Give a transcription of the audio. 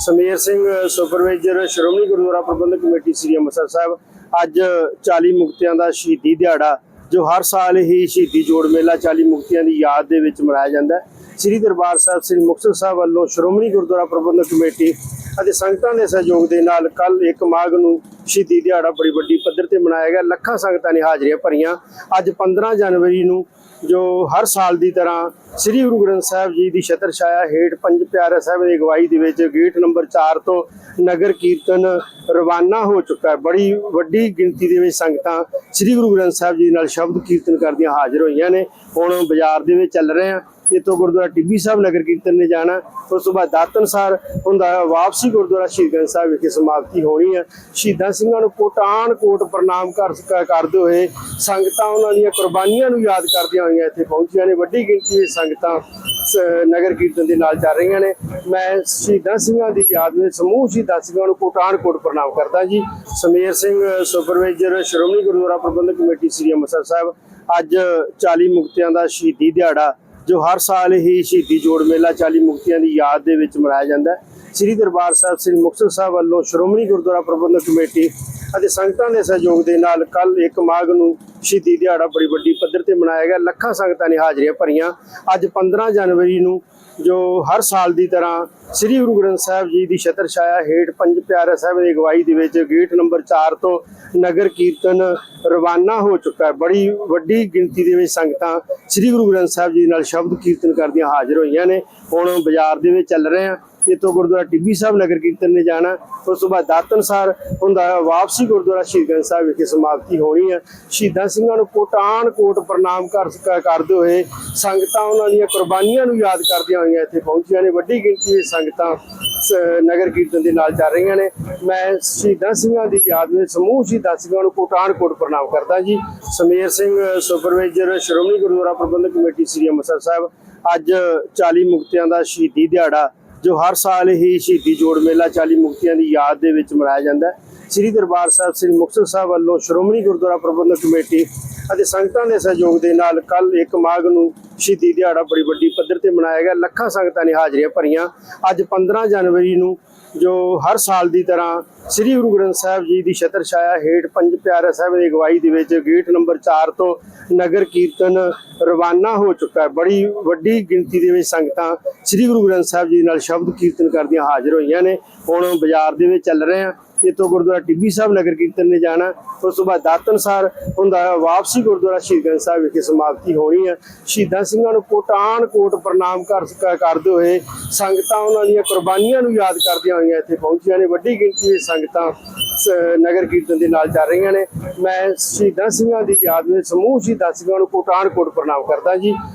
Sameer Singh, supervisor Shiromani Gurdwara Prabandhak committee Sri Amritsar Sahib, ਅੱਜ 40 ਮੁਕਤਿਆਂ ਦਾ ਸ਼ਹੀਦੀ ਦਿਹਾੜਾ, ਜੋ ਹਰ ਸਾਲ ਹੀ ਸ਼ਹੀਦੀ ਜੋੜ ਮੇਲਾ 40 ਮੁਕਤਿਆਂ ਦੀ ਯਾਦ ਦੇ ਵਿੱਚ ਮਨਾਇਆ ਜਾਂਦਾ ਹੈ। ਸ੍ਰੀ ਦਰਬਾਰ ਸਾਹਿਬ, ਸ੍ਰੀ ਮੁਕਤਸਰ ਸਾਹਿਬ ਵੱਲੋਂ ਸ਼੍ਰੋਮਣੀ ਗੁਰਦੁਆਰਾ ਪ੍ਰਬੰਧਕ ਕਮੇਟੀ ਅਤੇ ਸੰਗਤਾਂ ਦੇ ਸਹਿਯੋਗ ਦੇ ਨਾਲ ਕੱਲ 1 ਮਾਘ ਨੂੰ ਸ਼ਹੀਦੀ ਦਿਹਾੜਾ ਬੜੀ ਵੱਡੀ ਪੱਧਰ ਤੇ ਮਨਾਇਆ ਗਿਆ। ਲੱਖਾਂ ਸੰਗਤਾਂ ਨੇ ਹਾਜ਼ਰੀਆਂ ਭਰੀਆਂ। ਅੱਜ 15 ਜਨਵਰੀ ਨੂੰ ਜੋ ਹਰ ਸਾਲ ਦੀ ਤਰ੍ਹਾਂ ਸ੍ਰੀ ਗੁਰੂ ਗ੍ਰੰਥ ਸਾਹਿਬ ਜੀ ਦੀ ਛਤਰ ਛਾਇਆ ਹੇਠ ਪੰਜ ਪਿਆਰੇ ਸਾਹਿਬ ਦੀ ਅਗਵਾਈ ਦੇ ਵਿੱਚ ਗੇਟ ਨੰਬਰ 4 ਤੋਂ ਨਗਰ ਕੀਰਤਨ ਰਵਾਨਾ ਹੋ ਚੁੱਕਾ ਹੈ। ਬੜੀ ਵੱਡੀ ਗਿਣਤੀ ਦੇ ਵਿੱਚ ਸੰਗਤਾਂ ਸ੍ਰੀ ਗੁਰੂ ਗ੍ਰੰਥ ਸਾਹਿਬ ਜੀ ਨਾਲ ਸ਼ਬਦ ਕੀਰਤਨ ਕਰਦੀਆਂ ਹਾਜ਼ਰ ਹੋਈਆਂ ਨੇ। ਹੁਣ ਬਾਜ਼ਾਰ ਦੇ ਵਿੱਚ ਚੱਲ ਰਹੇ ਆ ਇੱਥੋਂ ਗੁਰਦੁਆਰਾ ਟਿੱਬੀ ਸਾਹਿਬ ਨਗਰ ਕੀਰਤਨ ਨੇ ਜਾਣਾ। ਉਸ ਤੋਂ ਬਾਅਦ ਦਾਤਨਸਾਰ ਹੁੰਦਾ ਵਾਪਸੀ ਗੁਰਦੁਆਰਾ ਸ਼ਹੀਦਗੰਜ ਸਾਹਿਬ ਵਿਖੇ ਸਮਾਪਤੀ ਹੋਣੀ ਹੈ ਸ਼ਹੀਦਾਂ ਸਿੰਘਾਂ ਨੂੰ ਕੋਟਾਨ ਕੋਟ ਪ੍ਰਣਾਮ ਕਰਦੇ ਹੋਏ ਸੰਗਤਾਂ ਉਹਨਾਂ ਦੀਆਂ ਕੁਰਬਾਨੀਆਂ ਨੂੰ ਯਾਦ ਕਰਦੀਆਂ ਹੋਈਆਂ ਇੱਥੇ ਪਹੁੰਚੀਆਂ ਨੇ। ਵੱਡੀ ਗਿਣਤੀ ਵਿੱਚ ਸੰਗਤਾਂ ਨਗਰ ਕੀਰਤਨ ਦੇ ਨਾਲ ਚੱਲ ਰਹੀਆਂ ਨੇ। ਮੈਂ ਸ਼ਹੀਦਾਂ ਸਿੰਘਾਂ ਦੀ ਯਾਦ ਵਿੱਚ ਸਮੂਹ ਸ਼ਹੀਦਾਂ ਸਿੰਘਾਂ ਨੂੰ ਕੋਟਾਨ ਕੋਟ ਪ੍ਰਣਾਮ ਕਰਦਾ ਜੀ। Sameer Singh, supervisor, Shiromani Gurdwara Prabandhak committee Sri Amritsar Sahib. ਅੱਜ 40 ਮੁਕਤਿਆਂ ਦਾ ਸ਼ਹੀਦੀ ਦਿਹਾੜਾ ਜੋ ਹਰ ਸਾਲ ਹੀ ਸ਼ਹੀਦੀ ਜੋੜ ਮੇਲਾ 40 ਮੁਕਤੀਆਂ ਦੀ ਯਾਦ ਦੇ ਵਿੱਚ ਮਨਾਇਆ ਜਾਂਦਾ ਹੈ। ਸ੍ਰੀ ਦਰਬਾਰ ਸਾਹਿਬ, ਸ੍ਰੀ ਮੁਕਤਸਰ ਸਾਹਿਬ ਵੱਲੋਂ ਸ਼੍ਰੋਮਣੀ ਗੁਰਦੁਆਰਾ ਪ੍ਰਬੰਧਕ ਕਮੇਟੀ ਅਤੇ ਸੰਗਤਾਂ ਦੇ ਸਹਿਯੋਗ ਦੇ ਨਾਲ ਕੱਲ 1 ਮਾਘ ਨੂੰ ਸ਼ਹੀਦੀ ਦਿਹਾੜਾ ਬੜੀ ਵੱਡੀ ਪੱਧਰ ਤੇ ਮਨਾਇਆ ਗਿਆ। ਲੱਖਾਂ ਸੰਗਤਾਂ ਨੇ ਹਾਜ਼ਰੀਆਂ ਭਰੀਆਂ। ਅੱਜ 15 ਜਨਵਰੀ ਨੂੰ ਜੋ ਹਰ ਸਾਲ ਦੀ ਤਰ੍ਹਾਂ ਸ੍ਰੀ ਗੁਰੂ ਗ੍ਰੰਥ ਸਾਹਿਬ ਜੀ ਦੀ ਛਤਰ ਛਾਇਆ ਹੇਠ ਪੰਜ ਪਿਆਰੇ ਸਾਹਿਬ ਦੀ ਅਗਵਾਈ ਦੇ ਵਿੱਚ ਗੇਟ ਨੰਬਰ 4 ਤੋਂ ਨਗਰ ਕੀਰਤਨ ਰਵਾਨਾ ਹੋ ਚੁੱਕਾ ਹੈ। ਬੜੀ ਵੱਡੀ ਗਿਣਤੀ ਦੇ ਵਿੱਚ ਸੰਗਤਾਂ ਸ੍ਰੀ ਗੁਰੂ ਗ੍ਰੰਥ ਸਾਹਿਬ ਜੀ ਨਾਲ ਸ਼ਬਦ ਕੀਰਤਨ ਕਰਦੀਆਂ ਹਾਜ਼ਰ ਹੋਈਆਂ ਨੇ। ਹੁਣ ਬਾਜ਼ਾਰ ਦੇ ਵਿੱਚ ਚੱਲ ਰਹੇ ਆ ਇੱਥੋਂ ਗੁਰਦੁਆਰਾ ਟਿੱਬੀ ਸਾਹਿਬ ਨਗਰ ਕੀਰਤਨ ਨੇ ਜਾਣਾ। ਉਸ ਤੋਂ ਬਾਅਦ ਦਾਤਨਸਾਰ ਹੁੰਦਾ ਵਾਪਸੀ ਗੁਰਦੁਆਰਾ ਸ਼ਹੀਦ ਗੰਜ ਸਾਹਿਬ ਵਿਖੇ ਸਮਾਪਤੀ ਹੋਣੀ ਹੈ ਸ਼ਹੀਦਾਂ ਸਿੰਘਾਂ ਨੂੰ ਕੋਟਾਨ ਕੋਟ ਪ੍ਰਣਾਮ ਕਰਦੇ ਹੋਏ ਸੰਗਤਾਂ ਉਹਨਾਂ ਦੀਆਂ ਕੁਰਬਾਨੀਆਂ ਨੂੰ ਯਾਦ ਕਰਦੀਆਂ ਹੋਈਆਂ ਇੱਥੇ ਪਹੁੰਚੀਆਂ ਨੇ। ਵੱਡੀ ਗਿਣਤੀ ਵਿੱਚ ਸੰਗਤਾਂ ਸ- ਨਗਰ ਕੀਰਤਨ ਦੇ ਨਾਲ ਚੱਲ ਰਹੀਆਂ ਨੇ। ਮੈਂ ਸ਼ਹੀਦਾਂ ਸਿੰਘਾਂ ਦੀ ਯਾਦ ਵਿੱਚ ਸਮੂਹ ਸ਼ਹੀਦਾਂ ਸਿੰਘਾਂ ਨੂੰ ਕੋਟਾਨ ਕੋਟ ਪ੍ਰਣਾਮ ਕਰਦਾ ਜੀ। Sameer Singh, supervisor, Shiromani Gurdwara Prabandhak committee Sri Amritsar Sahib. ਅੱਜ 40 ਮੁਕਤਿਆਂ ਦਾ ਸ਼ਹੀਦੀ ਦਿਹਾੜਾ ਜੋ ਹਰ ਸਾਲ ਹੀ ਸ਼ਹੀਦੀ ਜੋੜ ਮੇਲਾ 40 ਮੁਕਤੀਆਂ ਦੀ ਯਾਦ ਦੇ ਵਿੱਚ ਮਨਾਇਆ ਜਾਂਦਾ ਹੈ। ਸ੍ਰੀ ਦਰਬਾਰ ਸਾਹਿਬ, ਸ੍ਰੀ ਮੁਕਤਸਰ ਸਾਹਿਬ ਵੱਲੋਂ ਸ਼੍ਰੋਮਣੀ ਗੁਰਦੁਆਰਾ ਪ੍ਰਬੰਧਕ ਕਮੇਟੀ ਅਤੇ ਸੰਗਤਾਂ ਦੇ ਸਹਿਯੋਗ ਦੇ ਨਾਲ ਕੱਲ 1 ਮਾਘ ਨੂੰ ਸ਼ਹੀਦੀ ਦਿਹਾੜਾ ਬੜੀ ਵੱਡੀ ਪੱਧਰ ਤੇ ਮਨਾਇਆ ਗਿਆ। ਲੱਖਾਂ ਸੰਗਤਾਂ ਨੇ ਹਾਜ਼ਰੀਆਂ ਭਰੀਆਂ। ਅੱਜ 15 ਜਨਵਰੀ ਨੂੰ ਜੋ ਹਰ ਸਾਲ ਦੀ ਤਰ੍ਹਾਂ ਸ੍ਰੀ ਗੁਰੂ ਗ੍ਰੰਥ ਸਾਹਿਬ ਜੀ ਦੀ ਛਤਰ ਛਾਇਆ ਹੇਠ ਪੰਜ ਪਿਆਰੇ ਸਾਹਿਬ ਦੀ ਅਗਵਾਈ ਦੇ ਵਿੱਚ ਗੇਟ ਨੰਬਰ 4 ਤੋਂ ਨਗਰ ਕੀਰਤਨ ਰਵਾਨਾ ਹੋ ਚੁੱਕਾ ਹੈ। ਬੜੀ ਵੱਡੀ ਗਿਣਤੀ ਦੇ ਵਿੱਚ ਸੰਗਤਾਂ ਸ੍ਰੀ ਗੁਰੂ ਗ੍ਰੰਥ ਸਾਹਿਬ ਜੀ ਨਾਲ ਸ਼ਬਦ ਕੀਰਤਨ ਕਰਦੀਆਂ ਹਾਜ਼ਰ ਹੋਈਆਂ ਨੇ। ਹੁਣ ਬਾਜ਼ਾਰ ਦੇ ਵਿੱਚ ਚੱਲ ਰਹੇ ਆ ਇੱਥੋਂ ਗੁਰਦੁਆਰਾ ਟਿੱਬੀ ਸਾਹਿਬ ਨਗਰ ਕੀਰਤਨ ਨੇ ਜਾਣਾ। ਉਸ ਤੋਂ ਬਾਅਦ ਦਾਤਨਸਾਰ ਹੁੰਦਾ ਵਾਪਸੀ ਗੁਰਦੁਆਰਾ ਸ਼ਹੀਦ ਗੰਜ ਸਾਹਿਬ ਵਿਖੇ ਸਮਾਪਤੀ ਹੋਣੀ ਹੈ। ਸ਼ਹੀਦਾਂ ਸਿੰਘਾਂ ਨੂੰ ਕੋਟਾਨ ਕੋਟ ਪ੍ਰਣਾਮ ਕਰ ਕਰਦੇ ਹੋਏ ਸੰਗਤਾਂ ਉਹਨਾਂ ਦੀਆਂ ਕੁਰਬਾਨੀਆਂ ਨੂੰ ਯਾਦ ਕਰਦੀਆਂ ਹੋਈਆਂ ਇੱਥੇ ਪਹੁੰਚੀਆਂ ਨੇ। ਵੱਡੀ ਗਿਣਤੀ ਵਿੱਚ ਸੰਗਤਾਂ ਸ- ਨਗਰ ਕੀਰਤਨ ਦੇ ਨਾਲ ਚੱਲ ਰਹੀਆਂ ਨੇ। ਮੈਂ ਸ਼ਹੀਦਾਂ ਸਿੰਘਾਂ ਦੀ ਯਾਦ ਵਿੱਚ ਸਮੂਹ ਸ਼ਹੀਦਾਂ ਸਿੰਘਾਂ ਨੂੰ ਕੋਟਾਨ ਕੋਟ ਪ੍ਰਣਾਮ ਕਰਦਾ ਜੀ।